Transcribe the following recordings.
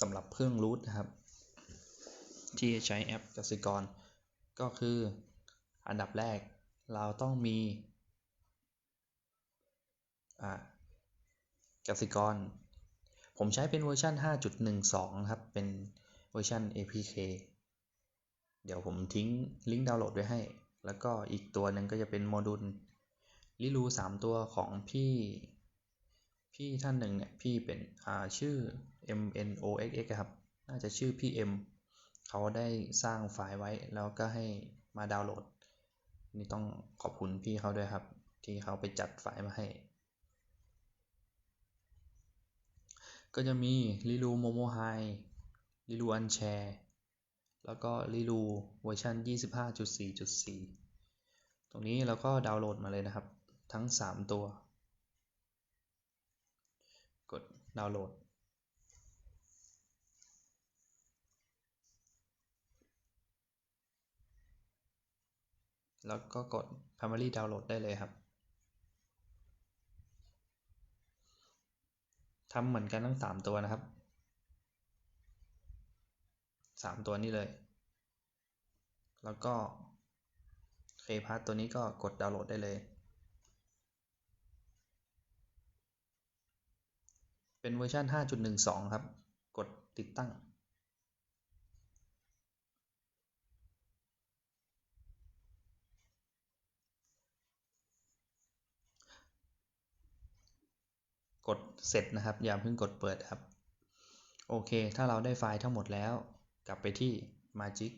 สำหรับเครื่องรูทนะครับ ที่ใช้แอปกสิกร ก็คืออันดับแรกเราต้องมีกสิกร ผมใช้เป็นเวอร์ชัน5.12 ครับ เป็นเวอร์ชัน APK เดี๋ยวผมทิ้งลิงก์ดาวน์โหลดไว้ให้ แล้วก็อีกตัวหนึ่งก็จะเป็นโมดูลลิลู3 ตัวของพี่ พี่ท่านหนึ่งเนี่ยพี่เป็นชื่อ MNOXX ครับน่าจะชื่อพี่ M เขาได้สร้างไฟล์ไว้ แล้วก็ให้มาดาวน์โหลด นี่ต้องขอบคุณพี่เขาด้วยครับ ที่เขาไปจัดไฟล์มาให้ ก็จะมีลิลูโมโมไฮลิลูอันแชร์แล้วก็ลิลูเวอร์ชัน25.4.4 ตรงนี้เราก็ดาวน์โหลดมาเลยนะครับ ทั้ง 3 ตัว กดดาวน์โหลด แล้วก็กด Primary Download ได้เลยครับทำเหมือนกันทั้ง 3 ตัวนะครับ 3 ตัวนี้เลย แล้วก็เคพาร์ตตัวนี้ก็กดดาวน์โหลดได้เลย เป็นเวอร์ชัน5.12 ครับ กดติดตั้ง กดเสร็จนะครับ อย่าเพิ่งกดเปิดครับ โอเค ถ้าเราได้ไฟล์ทั้งหมดแล้ว กลับไปที่ Magic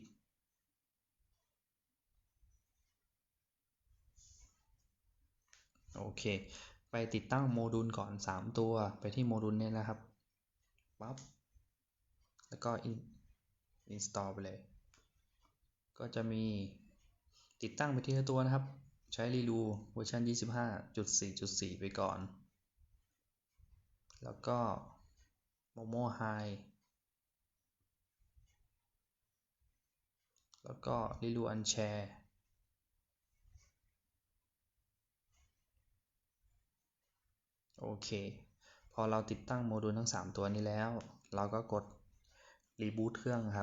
โอเค ไปติดตั้งโมดูลก่อน 3 ตัวไปที่โมดูลเนี่ยนะครับปั๊บแล้วก็ install ไปเลย ก็จะมีติดตั้งไปทีละตัวนะครับ ใช้รีลูเวอร์ชัน25.4.4 ไปก่อน แล้วก็โมโมไฮแล้วก็รีลูอันแชร์ โอเค พอเราติดตั้งโมดูลทั้ง 3 ตัวนี้แล้ว เราก็กดรีบูตเครื่องครับ